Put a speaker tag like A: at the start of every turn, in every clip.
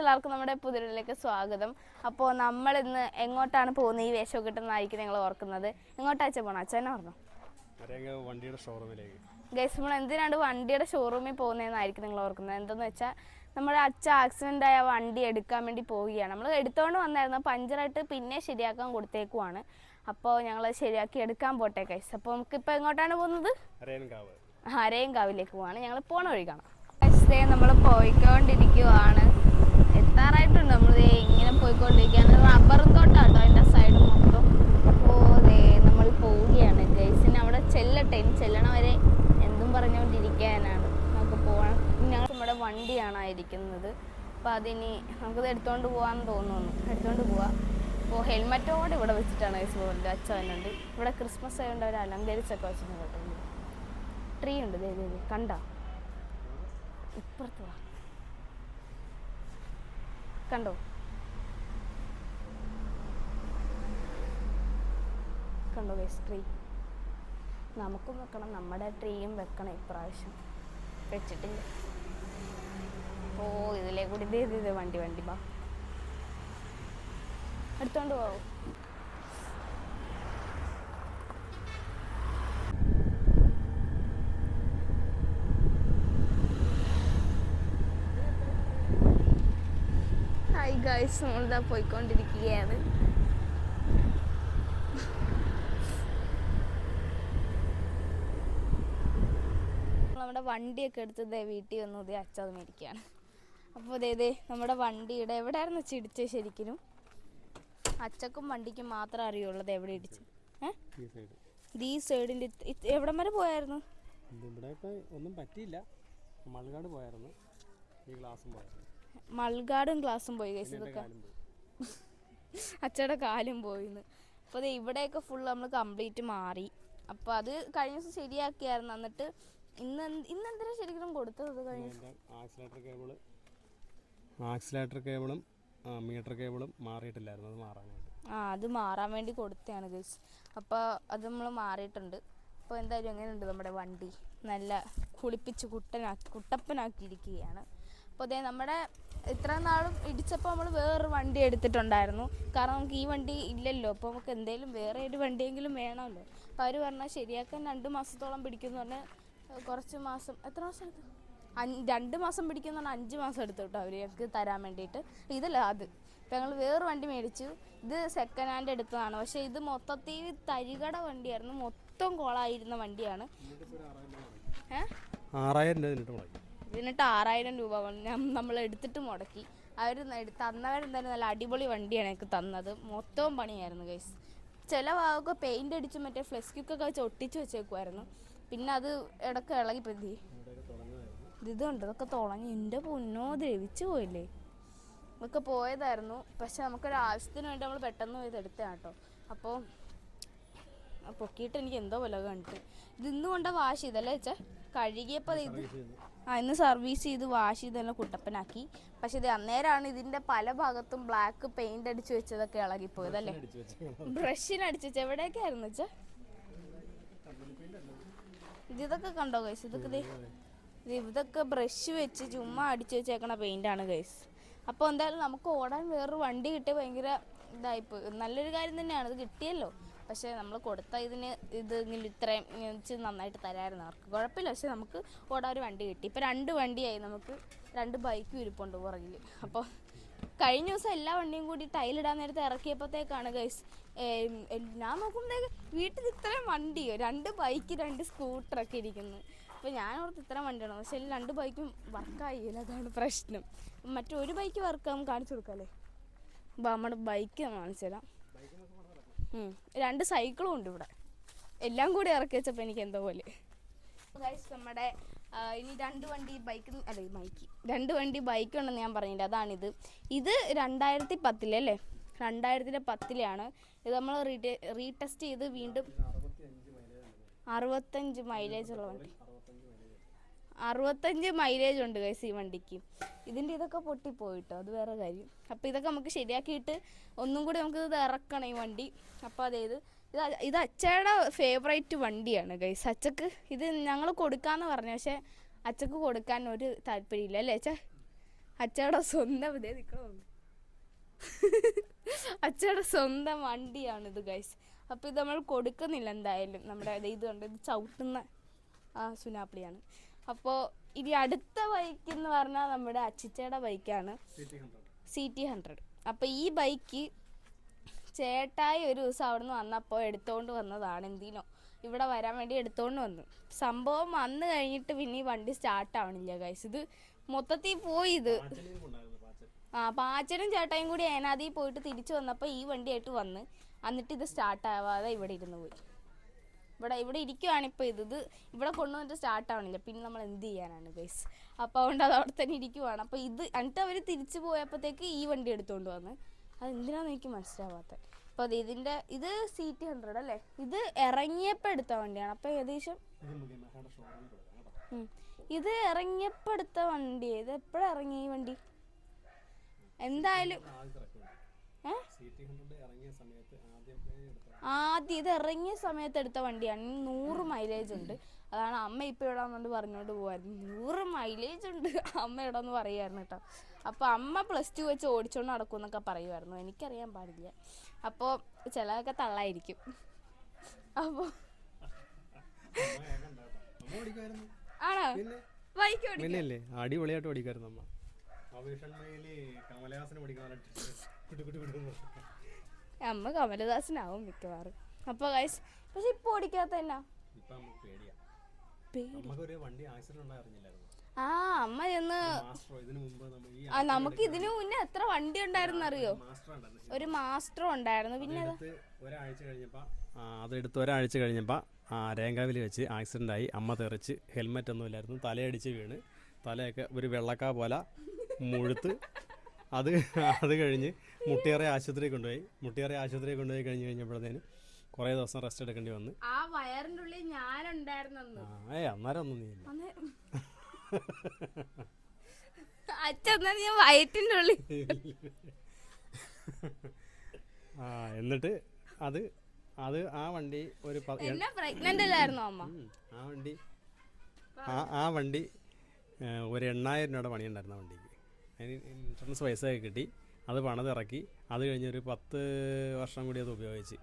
A: എല്ലാവർക്കും നമ്മുടെ പുതിരിലേക്ക് സ്വാഗതം. അപ്പോൾ നമ്മൾ ഇന്ന് എങ്ങോട്ടാണ് പോകുന്നത്? ഈ വേഷം കിട്ടുന്നതായിരിക്കും നിങ്ങൾ ഓർക്കുന്നത്. എങ്ങോട്ടാ അച്ഛൻ പോകണം അച്ഛനെ
B: അരങ്ങ് വണ്ടിയുടെ ഷോറൂമിലേക്ക്
A: ഗൈസ് നമ്മൾ എന്തിനാണ് വണ്ടിയുടെ ഷോറൂമിൽ പോകുന്നതെന്നായിരിക്കും നിങ്ങൾ ഓർക്കുന്നത്. എന്തെന്ന് വെച്ചാൽ നമ്മുടെ അച്ഛൻ ആക്സിഡന്റ് ആയ വണ്ടി എടുക്കാൻ വേണ്ടി പോവുകയാണ്. നമ്മൾ എടുത്തോണ്ട് വന്നായിരുന്നു. പഞ്ചറായിട്ട് പിന്നെ ശരിയാക്കാൻ കൊടുത്തേക്കുവാണ്. അപ്പോൾ ഞങ്ങൾ ശരിയാക്കി എടുക്കാൻ പോട്ടെ ഗൈസ്. അപ്പോൾ നമുക്കിപ്പോൾ എങ്ങോട്ടാണ് പോകുന്നത്?
B: അരയൻകാവ്.
A: പോവാണ്. ഞങ്ങൾ പോണ വഴി കാണാം. നമ്മൾ പോയിക്കൊണ്ടിരിക്കുവാണ്. എത്താറായിട്ടുണ്ട് നമ്മൾ ഇങ്ങനെ പോയിക്കൊണ്ടിരിക്കുകയാണ്. റബ്ബർ തോട്ടാട്ടോ അതിന്റെ സൈഡ് മൊത്തം. ഓ ദേ നമ്മൾ പോവുകയാണ്. ഗൈസിന് അവിടെ ചെല്ലട്ടെ. ഇനി ചെല്ലണ വരെ എന്തും പറഞ്ഞുകൊണ്ടിരിക്കാനാണ്. നമുക്ക് പോകണം ഞങ്ങൾ നമ്മുടെ വണ്ടിയാണ് ആയിരിക്കുന്നത്. അപ്പോൾ അതിനി നമുക്കത് എടുത്തുകൊണ്ട് പോകാമെന്ന് തോന്നുന്നു. എടുത്തുകൊണ്ട് പോവാം. അപ്പോൾ ഹെൽമെറ്റോടെ ഇവിടെ വെച്ചിട്ടാണ് ഗൈസ് പോകുന്നത് അച്ഛനുണ്ട്. ഇവിടെ ക്രിസ്മസ് ആയതുകൊണ്ട് അവർ അലങ്കരിച്ചൊക്കെ വെച്ചിട്ടുണ്ട് കേട്ടോ. ട്രീ ഉണ്ട്. കണ്ടോ? ഇപ്പുറത്ത് വാ. കണ്ടോ? കണ്ടോ ഗൈസ് ട്രീ നമുക്കും വെക്കണം നമ്മുടെ ട്രീയും വെക്കണം ഇപ്രാവശ്യം. വെച്ചിട്ടില്ല. ഓ ഇതിലേ കൂടി ഇതേ വണ്ടി വണ്ടി ബാ. എടുത്തോണ്ട് പോവോ? ഗൈസ് നമ്മളിതാ പോയിക്കൊണ്ടിരിക്കുകയാണ്. നമ്മുടെ വണ്ടിയൊക്കെ എടുത്തത് വീട്ടിൽ വന്നു ഇതേ അച്ചത് മേടിക്കുകയാണ്. അപ്പോൾ ദേ നമ്മുടെ വണ്ടിയുടെ എവിടെയായിരുന്നു ചിടിച്ചത് ശരിക്കും അച്ചക്കും വണ്ടിക്കും മാത്രം അറിയുള്ളത് എവിടെ ഇടിച്ച് ദീ
B: ഈ
A: സൈഡിന്റെ എവിടം വരെ പോയായിരുന്നു?
B: ഇവിടെ ഒന്നും പറ്റിയില്ല. മൾകാട് പോയായിരുന്നു. ഈ ഗ്ലാസും പോയായിരുന്നു.
A: മൾഗാടും ഗ്ലാസും പോയി ഗൈസ് ഇതൊക്കെ. അച്ചയുടെ കാലും പോയിന്ന്. അപ്പോൾ ഇവിടെയൊക്കെ ഫുൾ നമ്മൾ കംപ്ലീറ്റ് മാറി. അപ്പോൾ അത് കഴിഞ്ഞ ദിവസം ശരിയാക്കിയായിരുന്നു. എന്നിട്ട് ഇന്ന് ഇന്ന് എന്തിനാ ശരിക്കും കൊടുത്തത് അത് കഴിഞ്ഞ
B: ആക്സിലേറ്റർ കേബിളും മീറ്റർ കേബിളും മാറിയിട്ടില്ലായിരുന്നു. അത് മാറാനായിട്ട്.
A: ആ അത് മാറാൻ വേണ്ടി കൊടുത്തതാണ് ഗൈസ് അപ്പോൾ അത് നമ്മൾ മാറിയിട്ടുണ്ട്. അപ്പോൾ എന്തായാലും എങ്ങനെയുണ്ട് നമ്മുടെ വണ്ടി? നല്ല കുളിപ്പിച്ച് കുട്ടനാക്കി കുട്ടപ്പനാക്കിയിരിക്കുകയാണ്. അപ്പോൾ അതേ നമ്മുടെ ഇത്ര നാളും ഇടിച്ചപ്പോൾ നമ്മൾ വേറൊരു വണ്ടി എടുത്തിട്ടുണ്ടായിരുന്നു. കാരണം നമുക്ക് ഈ വണ്ടി ഇല്ലല്ലോ. അപ്പോൾ നമുക്ക് എന്തെങ്കിലും വേറെ ഒരു വണ്ടിയെങ്കിലും വേണമല്ലോ. അപ്പോൾ അവർ പറഞ്ഞാൽ ശരിയാക്കാൻ രണ്ട് മാസത്തോളം പിടിക്കുമെന്ന് പറഞ്ഞാൽ കുറച്ച് മാസം എത്ര മാസം എടുത്തു? അഞ്ച് രണ്ട് മാസം പിടിക്കുന്ന പറഞ്ഞാൽ അഞ്ച് മാസം എടുത്തു കേട്ടോ അവർ ഞങ്ങൾക്ക് തരാൻ വേണ്ടിയിട്ട്. ഇതല്ല അത്. ഇപ്പം ഞങ്ങൾ വേറൊരു വണ്ടി മേടിച്ചു. ഇത് സെക്കൻഡ് ഹാൻഡ് എടുത്തതാണ്. പക്ഷേ ഇത് മൊത്തത്തിൽ തരികട വണ്ടിയായിരുന്നു. മൊത്തം കോളായിരുന്ന വണ്ടിയാണ്. ഏ?
B: ആറായിരം രൂപ ഇതിനിട്ട്
A: ആറായിരം രൂപ നമ്മൾ എടുത്തിട്ട് മുടക്കി. അവർ തന്നവരെന്തായാലും നല്ല അടിപൊളി വണ്ടിയാണ് എനിക്ക് തന്നത്. മൊത്തവും പണിയായിരുന്നു ഗൈസ് ചില ഭാഗമൊക്കെ പെയിന്റ് അടിച്ച് മറ്റേ ഫ്ലെസ്ക്യൂക്കൊക്കെ വെച്ച് ഒട്ടിച്ച് വെച്ചേക്കുമായിരുന്നു പിന്നെ അത് ഇടയ്ക്ക് ഇളകി പ്രതി ഇതുണ്ട് ഇതൊക്കെ തുളഞ്ഞ് എന്റെ പൊന്നോ ദ്രവിച്ചു പോയില്ലേ? ഇതൊക്കെ പോയതായിരുന്നു. പക്ഷെ നമുക്കൊരു ആവശ്യത്തിന് വേണ്ടി നമ്മൾ പെട്ടെന്ന് പോയി എടുത്തതാണ് കേട്ടോ അപ്പോൾ പൊക്കിയിട്ട് എനിക്ക് എന്തോ പോലെ കണ്ടിട്ട്. ഇത് ഇന്ന് കൊണ്ട വാഷ് ചെയ്തല്ലേ വെച്ചാൽ കഴുകിയപ്പോൾ ഇത് ആ ഇന്ന് സർവീസ് ചെയ്ത് വാഷ് ചെയ്ത് തന്നെ കുട്ടപ്പനാക്കി. പക്ഷെ ഇത് അന്നേരമാണ് ഇതിന്റെ പല ഭാഗത്തും ബ്ലാക്ക് പെയിന്റ് അടിച്ച് വെച്ചതൊക്കെ ഇളകിപ്പോയത്
B: അല്ലേ? വെച്ച്
A: ബ്രഷിന് അടിച്ച് വെച്ച എവിടെയൊക്കെയായിരുന്നു വെച്ചാ ഇത് ഇതൊക്കെ കണ്ടോ ഗൈസ് ഇതൊക്കെ ഇതൊക്കെ ബ്രഷ് വെച്ച് ചുമ്മാ അടിച്ചു വെച്ചേക്കണ പെയിന്റ് ആണ് ഗൈസ് അപ്പോൾ എന്തായാലും നമുക്ക് ഓടാൻ വേറൊരു വണ്ടി കിട്ടിയ ഭയങ്കര ഇതായിപ്പോയി. നല്ലൊരു കാര്യം തന്നെയാണ്. ഇത് കിട്ടിയല്ലോ. പക്ഷേ നമ്മൾ കൊടുത്ത ഇതിന് ഇത് ഇങ്ങനെ ഇത്രയും ഇച്ചിരി നന്നായിട്ട് തരായിരുന്നു അവർക്ക്. കുഴപ്പമില്ല. പക്ഷേ നമുക്ക് ഓടാൻ ഒരു വണ്ടി കിട്ടി. ഇപ്പോൾ രണ്ട് വണ്ടിയായി നമുക്ക്. രണ്ട് ബൈക്കും ഇരിപ്പുണ്ട് പുറകിൽ അപ്പോൾ കഴിഞ്ഞ ദിവസം എല്ലാ വണ്ടിയും കൂടി ടൈലിടാൻ നേരത്തെ ഇറക്കിയപ്പോഴത്തേക്കാണ് ഗൈസ് ഞാൻ നോക്കുമ്പോഴത്തേക്ക് വീട്ടിൽ ഇത്രയും വണ്ടിയോ രണ്ട് ബൈക്ക് രണ്ട് സ്കൂട്ടറൊക്കെ ഇരിക്കുന്നു. അപ്പോൾ ഞാൻ ഓർത്ത് ഇത്രയും വണ്ടിയാണ്. പക്ഷേ രണ്ട് ബൈക്കും വർക്കായില്ല അതാണ് പ്രശ്നം. മറ്റൊരു ബൈക്ക് വർക്ക് കാണിച്ചു കൊടുക്കാമല്ലേ അപ്പോൾ നമ്മുടെ ബൈക്ക് കാണിച്ചു തരാം. രണ്ട് സൈക്കിളും ഉണ്ട് ഇവിടെ. എല്ലാം കൂടി ഇറക്കി വെച്ചപ്പോൾ എനിക്ക് എന്തോ പോലെ. നമ്മുടെ ഇനി രണ്ട് വണ്ടി ബൈക്ക് അല്ല ഈ ബൈക്ക് രണ്ട് വണ്ടി ബൈക്ക് ഉണ്ടെന്ന് ഞാൻ പറഞ്ഞില്ല? അതാണിത്. ഇത് രണ്ടായിരത്തി പത്തിലല്ലേ രണ്ടായിരത്തിന്റെ പത്തിലാണ് ഇത് നമ്മൾ റീടെ റീടെസ്റ്റ് ചെയ്ത് വീണ്ടും അറുപത്തഞ്ച് മൈലേജ് ഉള്ള വണ്ടി. അറുപത്തഞ്ച് മൈലേജ് ഉണ്ട് ഗൈസ് ഈ വണ്ടിക്ക്. ഇതിന്റെ ഇതൊക്കെ പൊട്ടിപ്പോയിട്ടോ? അത് വേറെ കാര്യം. അപ്പോൾ ഇതൊക്കെ നമുക്ക് ശരിയാക്കിയിട്ട് ഒന്നും കൂടി നമുക്ക് ഇത് ഇറക്കണം ഈ വണ്ടി. അപ്പോൾ അതായത് ഇത് ഇത് അച്ചയുടെ ഫേവറേറ്റ് വണ്ടിയാണ് ഗൈസ് അച്ചക്ക് ഇത് ഞങ്ങൾ കൊടുക്കാമെന്ന് പറഞ്ഞു. പക്ഷേ അച്ചക്ക് കൊടുക്കാൻ ഒരു താല്പര്യമില്ല അല്ലേ അച്ഛ? അച്ചയുടെ സ്വന്തം ഇതേ നിൽക്കണം അച്ചയുടെ സ്വന്തം വണ്ടിയാണ് ഇത് ഗൈസ് അപ്പോൾ ഇത് നമ്മൾ കൊടുക്കുന്നില്ല എന്തായാലും. നമ്മുടെ ഇത് കൊണ്ട് ഇത് ചവിട്ടുന്ന ആ സുനാപ്പിളിയാണ്. അപ്പോൾ ഇനി അടുത്ത ബൈക്ക് എന്ന് പറഞ്ഞാൽ നമ്മുടെ അച്ചിച്ചേടെ ബൈക്കാണ് സി ടി ഹൺഡ്രഡ് അപ്പോൾ ഈ ബൈക്ക് ചേട്ടായി ഒരു ദിവസം അവിടെ നിന്ന് വന്നപ്പോൾ എടുത്തോണ്ട് വന്നതാണ് എന്തിനോ. ഇവിടെ വരാൻ വേണ്ടി എടുത്തോണ്ട് വന്നു. സംഭവം വന്നു കഴിഞ്ഞിട്ട് പിന്നെ ഈ വണ്ടി സ്റ്റാർട്ട് ആവണില്ല ഗൈസ് ഇത് മൊത്തത്തിൽ പോയി ഇത്. ആ പാച്ചനും ചേട്ടായും കൂടി ഏനാദിയിൽ പോയിട്ട് തിരിച്ചു വന്നപ്പോൾ ഈ വണ്ടിയായിട്ട് വന്ന്. എന്നിട്ട് ഇത് സ്റ്റാർട്ട് ആവാതെ ഇവിടെ ഇരുന്ന് പോയി. ഇവിടെ ഇവിടെ ഇരിക്കുവാണ് ഇപ്പോൾ ഇത്. ഇവിടെ കൊണ്ടുവന്നിട്ട് സ്റ്റാർട്ട് ആവണില്ല. പിന്നെ നമ്മൾ എന്ത് ചെയ്യാനാണ് ഗൈസ് അപ്പോൾ അതുകൊണ്ട് അത് അവിടെ തന്നെ ഇരിക്കുവാണ്. അപ്പോൾ ഇത് എന്നിട്ട് അവർ തിരിച്ചു പോയപ്പോഴത്തേക്ക് ഈ വണ്ടി എടുത്തുകൊണ്ട് വന്ന്. അത് എന്തിനാന്ന് എനിക്ക് മനസ്സിലാവാത്തത് അപ്പോൾ അത് ഇതിന്റെ ഇത് സി ടി ഹൺഡ്രഡ് അല്ലേ? ഇത് ഇറങ്ങിയപ്പോൾ എടുത്ത വണ്ടിയാണ്. അപ്പോൾ ഏകദേശം. ഇത് ഇറങ്ങിയപ്പോൾ എടുത്ത വണ്ടി ഇത് എപ്പോഴാണ് ഇറങ്ങി ഈ വണ്ടി? എന്തായാലും
B: ആദ്യം
A: ഇത് ഇറങ്ങിയ സമയത്ത് എടുത്ത വണ്ടിയാണ്. നൂറ് മൈലേജ് ഉണ്ട്. അതാണ് അമ്മ ഇപ്പം ഇവിടെ വന്നുകൊണ്ട് പറഞ്ഞുകൊണ്ട് പോകായിരുന്നു നൂറ് മൈലേജ് ഉണ്ട്. അമ്മ ഇവിടെ ഒന്ന് പറയുമായിരുന്നു കേട്ടോ. അപ്പോൾ അമ്മ പ്ലസ് ടു വെച്ച് ഓടിച്ചോണ്ട് നടക്കും എന്നൊക്കെ പറയുമായിരുന്നു എനിക്കറിയാൻ പാടില്ല. അപ്പോൾ ചിലതൊക്കെ തള്ളായിരിക്കും. അപ്പോൾ ആണോ? ബൈക്ക്
B: അടിപൊളിയായിട്ട് ഓടിക്കായിരുന്നു അമ്മ. അഭിഷൺമയിൽ കമലഹാസന് പഠിക്കാൻ
A: അമ്മ കമലദാസനാവും മിക്കവാറും. അപ്പൊ ഗൈസ് പക്ഷെ ഇപ്പൊ ഓടിക്കാത്ത എന്നാ? ആ അമ്മ ചെന്ന് ആ നമുക്ക് ഇതിനു മുന്നേ എത്ര വണ്ടി ഉണ്ടായിരുന്നു അറിയോ? ഒരു മാസ്റ്ററും ഉണ്ടായിരുന്നു. പിന്നെ
B: അതെടുത്ത് ഒരാഴ്ച കഴിഞ്ഞപ്പോ അതെടുത്ത് ഒരാഴ്ച കഴിഞ്ഞപ്പോൾ രേങ്കാവിൽ വെച്ച് ആക്സിഡന്റ് ആയി. അമ്മ തെറിച്ച് ഹെൽമെറ്റ് ഒന്നും ഇല്ലായിരുന്നു തലയടിച്ച് വീണ്. തലയൊക്കെ ഒരു വെള്ളക്ക പോലെ മുഴുത്ത് അത് അത് കഴിഞ്ഞ് മുട്ടിയറ ആശുപത്രിയിൽ കൊണ്ടുപോയി. മുട്ടിയറെ ആശുപത്രിയിൽ കൊണ്ടുപോയി കഴിഞ്ഞ് കഴിഞ്ഞപ്പോഴത്തേന് കുറേ ദിവസം റെസ്റ്റ് എടുക്കേണ്ടി വന്ന്.
A: ആ വയറിന്റെ ഉള്ളിൽ ഞാനുണ്ടായിരുന്നു
B: ഏ അന്നേരം ഒന്നും നീ ഇല്ല.
A: അച്ഛൻ ഞാൻ വയറ്റിന്റെ ഉള്ളിൽ
B: ആ എന്നിട്ട് അത് അത് ആ വണ്ടി ഒരു പ-
A: എന്നെ പ്രഗ്നന്റ് അല്ലായിരുന്നു അമ്മ?
B: ഉം. ആ വണ്ടി ആ ആ വണ്ടി ഏ, ഒരു എണ്ണായിരം രൂപയുടെ പണിയുണ്ടായിരുന്നു ആ വണ്ടിക്ക്. അതിന് ഇൻഷുറൻസ് പൈസയൊക്കെ കിട്ടി. അത് പണിതിറക്കി അത് കഴിഞ്ഞ് ഒരു പത്ത് വർഷം കൂടി അത് ഉപയോഗിച്ച്.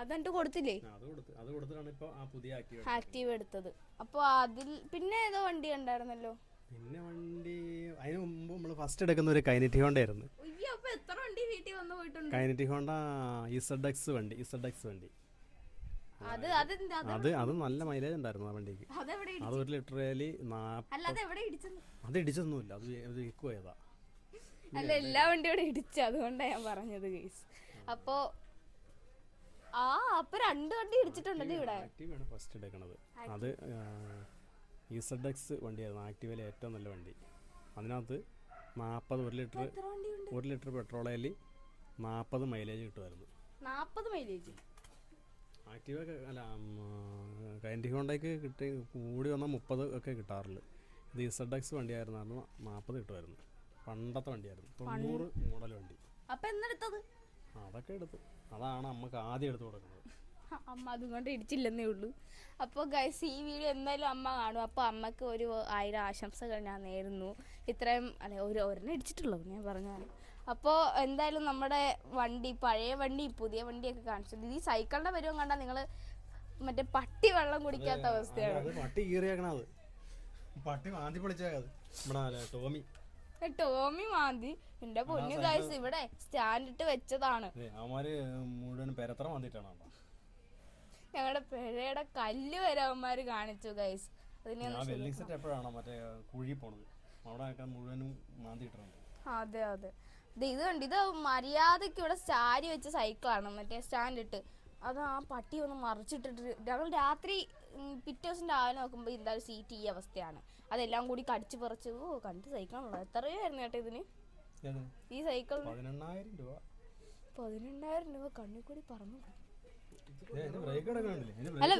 A: അതെന്നിട്ട് കൊടുത്തില്ലേ?
B: അത് കൊടുത്ത്. അത് കൊടുത്തിട്ടാണ് ഇപ്പോൾ ആ പുതിയ ആക്റ്റീവ്
A: ആക്റ്റീവ് എടുത്തത്. അപ്പോൾ അതിൽ പിന്നെ ഏതോ വണ്ടി ഉണ്ടായിരുന്നല്ലോ
B: പിന്നെ വണ്ടി അതിന് മുമ്പ് നമ്മൾ ഫസ്റ്റ് എടുക്കുന്ന ഒരു കൈനറ്റി ഹോണ്ട ആയിരുന്നു കൈനറ്റി ഹോണ്ട ഇസഡ് എക്സ് വണ്ടി ഇസഡ് എക്സ് വണ്ടി.
A: അത് അത്
B: അത് നല്ല മൈലേജ് ഉണ്ടായിരുന്നു ആ വണ്ടിക്ക്. അത് ഒരു
A: അല്ല അത്
B: ഇടിച്ചൊന്നുമില്ല അത് വിൽക്ക്
A: അല്ല എല്ലാ വണ്ടിയോടെ ഇടിച്ചു അതുകൊണ്ടാണ് ഞാൻ പറഞ്ഞത് ഗൈസ് അപ്പോ ആ അപ്പൊ രണ്ട് വണ്ടി ഇടിച്ചിട്ടുണ്ടല്ലോ ഇവിടെ?
B: ആക്റ്റീവാണ് ഫസ്റ്റ് എടുക്കണത്. അത് ഇസഡ് എക്സ് വണ്ടിയായിരുന്നു ആക്റ്റീവയിലെ ഏറ്റവും നല്ല വണ്ടി. അതിനകത്ത് നാൽപ്പത് ഒരു ലിറ്റർ ഒരു ലിറ്റർ പെട്രോളിൽ നാൽപ്പത് മൈലേജ് കിട്ടുമായിരുന്നു.
A: നാൽപ്പത് മൈലേജ്
B: ആക്റ്റീവൊക്കെ അല്ല കൈന്റി ഹോണ്ടയ്ക്ക് കിട്ടി കൂടി വന്നാൽ മുപ്പത് ഒക്കെ കിട്ടാറുള്ളൂ ഇത് ഇസഡ് എക്സ് വണ്ടിയായിരുന്നു നാൽപ്പത് കിട്ടുമായിരുന്നു. പണ്ടത്തെ വണ്ടിയായിരുന്നു. തൊണ്ണൂറ് മോഡൽ വണ്ടി.
A: അപ്പൊ എന്നെടുത്തത്
B: അതൊക്കെ എടുത്തു. അതാണ് അമ്മയ്ക്ക് ആദ്യം എടുത്തു കൊടുക്കുന്നത്.
A: അമ്മ അതുകൊണ്ട് ഇടിച്ചില്ലെന്നേ ഉള്ളൂ. അപ്പോൾ ഗൈസ് ഈ വീഡിയോ എന്തായാലും അമ്മ കാണും. അപ്പോൾ അമ്മയ്ക്ക് ഒരു ആയിരം ആശംസകൾ ഞാൻ നേരുന്നു. ഇത്രയും അല്ലെ ഒരു ഒരെണ്ണം ഇടിച്ചിട്ടുള്ളൂ ഞാൻ പറഞ്ഞാൽ അപ്പോൾ എന്തായാലും നമ്മുടെ വണ്ടി പഴയ വണ്ടി പുതിയ വണ്ടിയൊക്കെ കാണിച്ചു. ഈ സൈക്കിളിന്റെ വരുവും കണ്ടാൽ നിങ്ങൾ മറ്റേ പട്ടി വെള്ളം കുടിക്കാത്ത അവസ്ഥയാണ്.
B: പട്ടി കീറിയേക്കണത്. പട്ടി മാന്തി ടോമി.
A: ടോമി മാന്തി. എന്റെ പൊന്നു ഗൈസ് ഇവിടെ സ്റ്റാൻഡ് ഇട്ട് വെച്ചതാണ്.
B: അവന്മാര് മുഴുവൻ പെരത്ര മാന്തിട്ടാണ്
A: ഞങ്ങളുടെ പിഴയുടെ കല്ല് വരെ അവന്മാര് കാണിച്ചു ഗൈസ് അതിനെ
B: സെറ്റ് എപ്പോഴാണോ മറ്റേ കുഴി പോണത്? അവിടെ മുഴുവനും മാന്തിയിട്ടുണ്ട്.
A: അതെ അതെ. ഇത് ഇത് കണ്ട് ഇത് മര്യാദയ്ക്ക് ഇവിടെ സ്റ്റാരി വെച്ച സൈക്കിളാണ് മറ്റേ സ്റ്റാൻഡ് ഇട്ട്. അത് ആ പട്ടി ഒന്ന് മറിച്ചിട്ടിട്ട് ഞങ്ങൾ രാത്രി പിറ്റേ ദിവസം രാവിലെ നോക്കുമ്പോൾ എന്തായാലും സീറ്റ് ഈ അവസ്ഥയാണ്. അതെല്ലാം കൂടി കടിച്ചു പറിച്ച് ഓ കണ്ട് സൈക്കിളാണല്ലോ എത്ര രൂപയായിരുന്നു കേട്ടോ ഇതിന്? ഈ സൈക്കിൾ
B: പതിനെണ്ണായിരം രൂപ.
A: പതിനെണ്ണായിരം രൂപ കണ്ണിൽ കൂടി
B: പറഞ്ഞു
A: അല്ല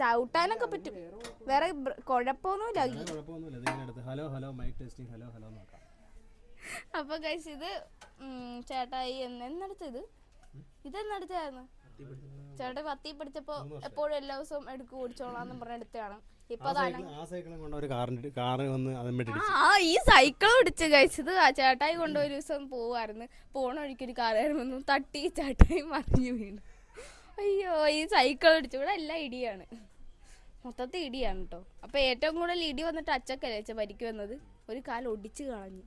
A: ചവിട്ടാനൊക്കെ പറ്റും. വേറെ കുഴപ്പമൊന്നുമില്ല.
B: Hello hello mike testing hello hello നോക്കാം.
A: അപ്പൊ ഗൈസ് ഇത് ചേട്ടായി എന്ന് എന്നെടുത്ത് ഇത് ഇതെന്നെടുത്തായിരുന്നു ചേട്ടൻ പത്തി പഠിച്ചപ്പോ എപ്പോഴും എല്ലാ ദിവസവും എടുക്കും ഓടിച്ചോളാന്ന് പറഞ്ഞ എടുത്തതാണ്.
B: ആ
A: ഈ സൈക്കിൾ പിടിച്ച് കഴിച്ചത് ആ ചേട്ടായി കൊണ്ട് ഒരു ദിവസം പോവായിരുന്നു. പോണ വഴിക്ക് ഒരു കാറുകാരൻ തട്ടി ചേട്ടായി മറിഞ്ഞു വീണു. അയ്യോ ഈ സൈക്കിൾ പിടിച്ചു ഇവിടെ എല്ലാം ഇടിയാണ്. മൊത്തത്തിൽ ഇടിയാണ് കേട്ടോ അപ്പൊ ഏറ്റവും കൂടുതൽ ഇടി വന്നിട്ട് അച്ചക്കല്ലേ പരിക്ക് വന്നത്? ഒരു കാൽ ഒടിച്ചു കളഞ്ഞു.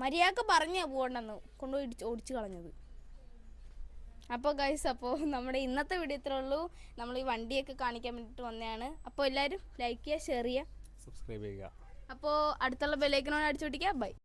A: മര്യാദയ്ക്ക് പറഞ്ഞ പോകണ്ടെന്ന് കൊണ്ടുപോയി ഇടിച്ച് ഓടിച്ചു കളഞ്ഞത്. അപ്പോൾ ഗൈസ് അപ്പോൾ നമ്മുടെ ഇന്നത്തെ വീഡിയോ ഇത്രേ ഉള്ളൂ. നമ്മൾ ഈ വണ്ടിയൊക്കെ കാണിക്കാൻ വേണ്ടിയിട്ട് വന്നതാണ്. അപ്പോൾ എല്ലാവരും ലൈക്ക് ചെയ്യുക ഷെയർ ചെയ്യുക.
B: സബ്സ്ക്രൈബ് ചെയ്യുക.
A: അപ്പോൾ അടുത്തുള്ള ബെല്ലൈക്കനോട് അടിച്ചു പിടിക്കുക ബൈ